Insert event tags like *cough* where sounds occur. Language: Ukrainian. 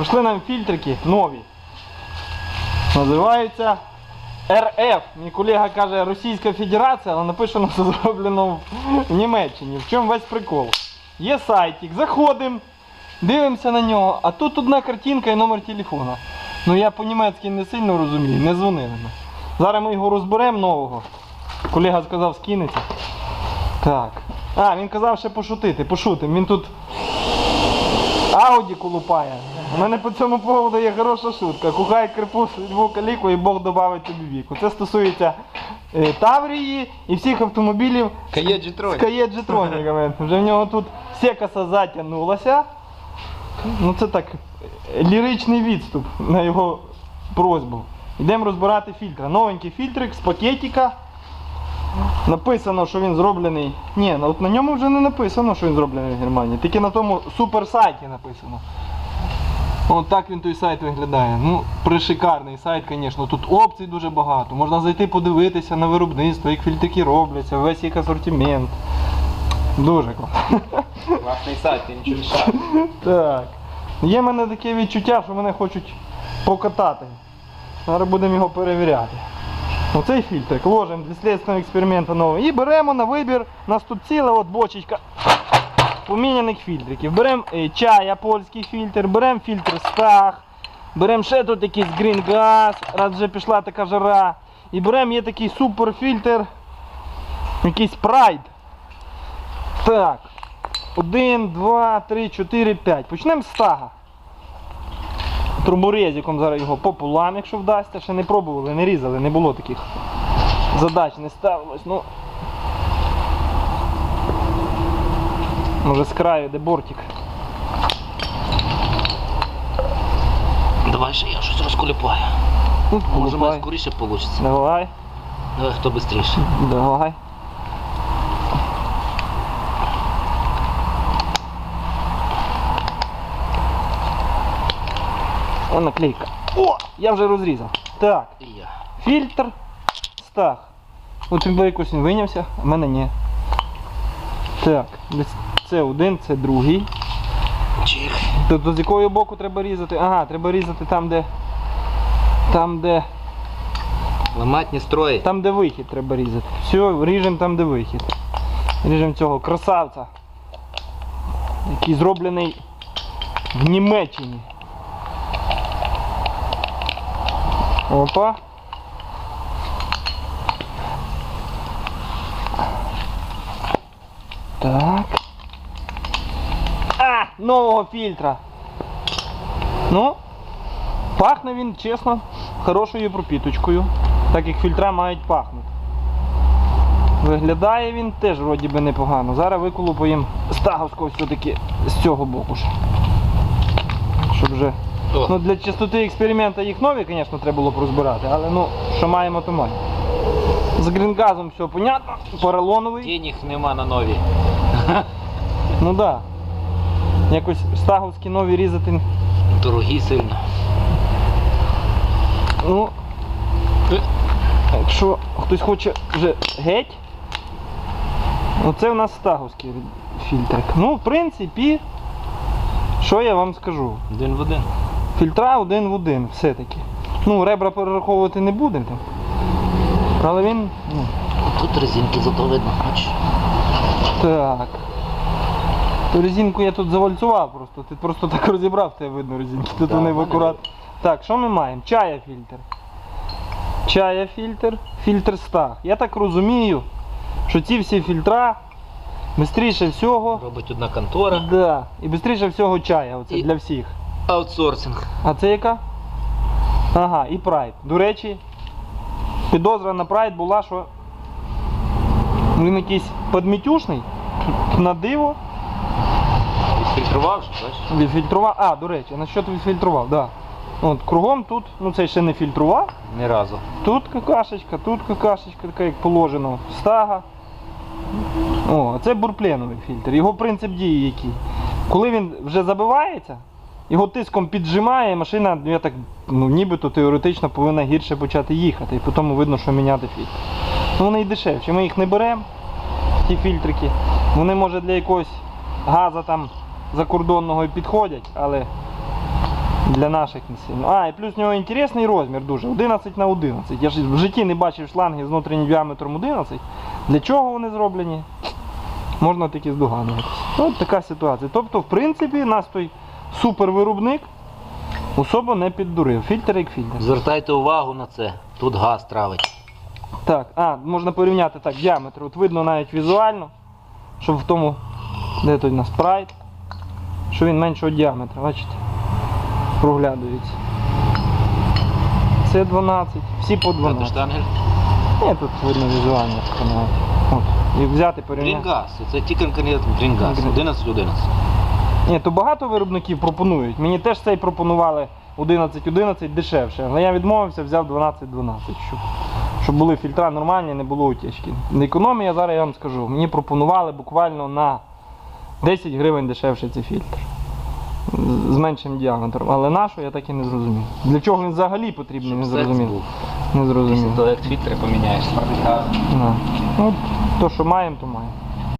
Прийшли нам фільтрики нові. Називаються РФ. Мій колега каже Російська Федерація, але написано, що зроблено в Німеччині. В чому весь прикол? Є сайтик, заходимо, дивимося на нього, а тут одна картинка і номер телефона. Ну я по-німецьки не сильно розумію, не дзвонили. ми. Зараз ми його розберемо нового. Колега сказав, скинеться. Так. А, він казав ще пошутити, пошутим. Він тут Ауді колупає. У мене по цьому поводу є хороша шутка. Кухай крипу судьбу каліку і Бог додавить тобі віку. Це стосується е, Таврії і всіх автомобілів з Джетрой. Вже в нього тут секаса затягнулася. Ну це так, е, ліричний відступ на його просьбу. Йдемо розбирати фільтри. Новенький фільтрик з пакетика. Написано, що він зроблений. Ні, ну от на ньому вже не написано, що він зроблений в Германії. Тільки на тому суперсайті написано. От так він той сайт виглядає. Ну, пришикарний сайт, звісно. Тут опцій дуже багато. Можна зайти подивитися на виробництво, як фільтрики робляться, весь їх асортимент. Дуже круто. *laughs* Класний сайт, ти нічого не. Так. Є в мене таке відчуття, що мене хочуть покатати. Зараз будемо його перевіряти. Оцей фільтрик ложимо для слідственного експерименту новий. І беремо на вибір. У нас тут ціла от бочечка поміняних фільтриків. Беремо е, чая, польський фільтр, беремо фільтр стаг, беремо ще тут якийсь Gas, раз вже пішла така жара. І беремо є такий суперфільтр, якийсь Pride. Так. Один, два, три, чотири, п'ять. Почнемо з стага. Труборезиком зараз його пополам, якщо вдасться. Ще не пробували, не різали, не було таких задач, не ставилось. Ну, може з краю, де бортик. Давай ще я щось розколіпаю. Тут Може, в мене скоріше вийде. Давай, Давай, хто швидше. давай. О, наклейка. О, я вже розрізав. Так. Я. Фільтр стаг. От він якось він вийнявся, а в мене ні. Так, це один, це другий. Чих. Тобто з якого боку треба різати? Ага, треба різати там, де. Там, де. Ламать не строїть. Там, де вихід треба різати. Все, ріжемо там, де вихід. Ріжемо цього красавця. Який зроблений в Німеччині. Опа. Так. Нового фільтра. Ну, пахне він, чесно, хорошою пропіточкою, так як фільтра мають пахнути. Виглядає він теж вроді би непогано. Зараз виколупуємо стаговського все-таки з цього боку. ж. Щоб вже. Ну для чистоти експерименту їх нові, звісно, треба було б розбирати, але ну, що маємо, то маємо. З грінгазом все понятно, поролоновий. денег нема на нові. Ну так. Да. Якось стаговські нові різати. Дорогі сильно. Ну, якщо хтось хоче вже геть, оце у нас стаговський фільтрик. Ну, в принципі, що я вам скажу? Один в один. Фільтра один в один, все-таки. Ну, ребра перераховувати не будемо. Але він. Ну, Тут резинки зато видно, бачиш. так. Резинку я тут завальцював просто. Ти просто так розібрав, тебе видно резинки. Тут Да, вони в акурат. Так, що ми маємо? Чая фільтр. Чая фільтр, фільтр стаг. Я так розумію, що ці всі фільтра швидше всього. Робить одна контора. Да, і швидше всього чая. Оце І- для всіх. Аутсорсинг. А це яка? Ага, і Pride. До речі, підозра на Pride була, що він якийсь подмітюшний, на диво, Відфільтрував, що бачиш? відфільтрував. А, до речі, на що ти відфільтрував, да. От, кругом тут, ну це ще не фільтрував. Ні разу. Тут какашечка, тут какашечка, така як положено, стага. О, це бурпленовий фільтр. Його принцип дії який. Коли він вже забивається, його тиском піджимає, машина, я так, ну, нібито теоретично повинна гірше почати їхати. І потім видно, що міняти фільтр. Ну вони і дешевші. Ми їх не беремо, ті фільтрики. Вони може для якогось газа там закордонного і підходять, але Для наших не сильно. А, і плюс в нього інтересний розмір дуже. 11 на 11. Я ж в житті не бачив шланги з внутрішнім діаметром 11. Для чого вони зроблені? Можна тільки здогадуватися. От така ситуація. Тобто, в принципі, нас той супервиробник особо не піддурив. Фільтр як фільтр. Звертайте увагу на це. Тут газ травить. Так, а, можна порівняти так, діаметр. От видно навіть візуально, що в тому, де той у нас прайд, що він меншого діаметра, бачите? Проглядується. Це 12, всі по Це штангель. Ні, тут видно візуально. От. І взяти порівняти. Грінгаз. Це тільки конкретно грінгаз. 11-11. Ні, то багато виробників пропонують. Мені теж цей пропонували 11-11 дешевше, але я відмовився, взяв 12-12, щоб, щоб були фільтра нормальні, не було утічки. Економія, зараз я вам скажу, мені пропонували буквально на 10 гривень дешевше цей фільтр. З- меншим діаметром. Але нашу я так і не зрозумів. Для чого він взагалі потрібний, не зрозумів. Не зрозумів. Після того, як фільтри поміняєш, фабрика. Ну, то, що маємо, то маємо.